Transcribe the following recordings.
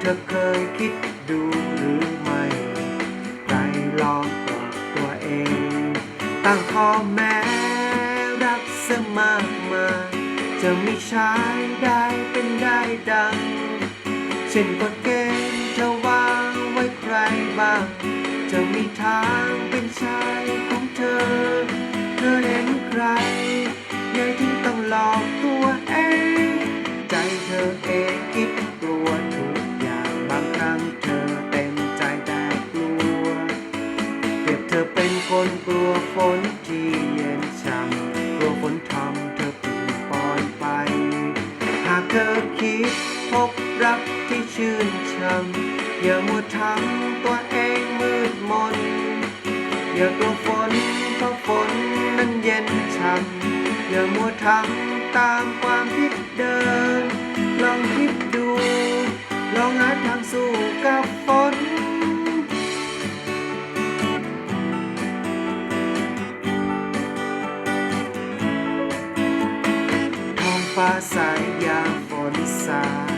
เธอเคยคิดดูหรือไม่ใครลองปลอบตัวเอง ตั้งข้อแม้รักเสมากมายจะไม่ใช้ได้เป็นได้ดัง เช่นกฎเกณฑ์จะวางไว้ใครบ้าง จะมีทางเป็นชายของเธอ เธอเห็นใคร ธอเป็นคนกลัวฝนที่เย็นช่ำกลัวฝนทำเธอปีปอยไป หากเธอคิดพบรักที่ชื่นช่ำอย่ามัวทำตัวเองมืดมน อย่ากลัวฝนเพราะฝนนั้นเย็นช่ำอย่ามัวทำตามความคิดเดิม ลองคิดดู ลองหาทางสู้ ท้องฟ้าใสยาฝนสาด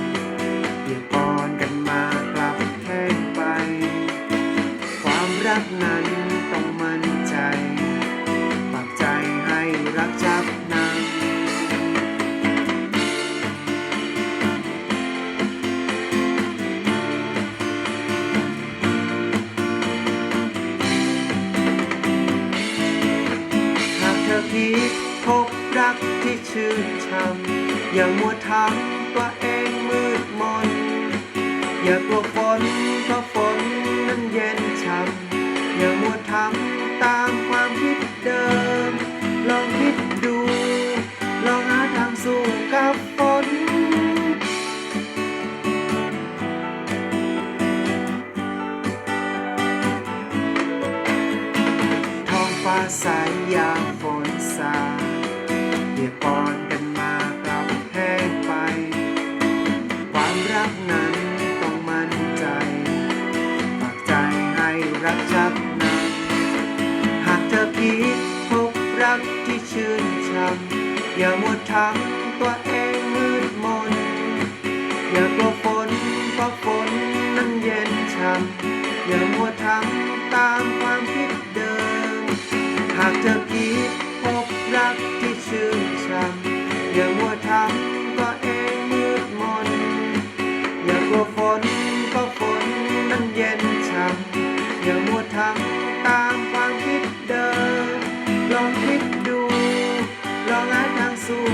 เปียกปอนกันมากลับแห้งไป ความรักนั้นต้องมั่นใจฝากใจให้รักจับนางหากเธอคิด พบรักที่ชื่นช่ำอย่ามัวทำตัวเองมืดมน อย่ากลัวฝนเพราะฝนนั้นเย็นช่ำอย่ามัวทำตามความคิดเดิม ลองคิดดู ลองหาทางสู้กับฝนท้องฟ้าใสยามฝนสา ยกปอนกันมากลับแห้งไป ความรักนั้นต้องมั่นใจฝากใจให้รักชับนำหากเธอคิดพบรักที่ชื่นชมอย่ามัวทำตัวเอง อย่ามัวทำตามความคิดเดิม ลองคิดดู ลองหาทางสู่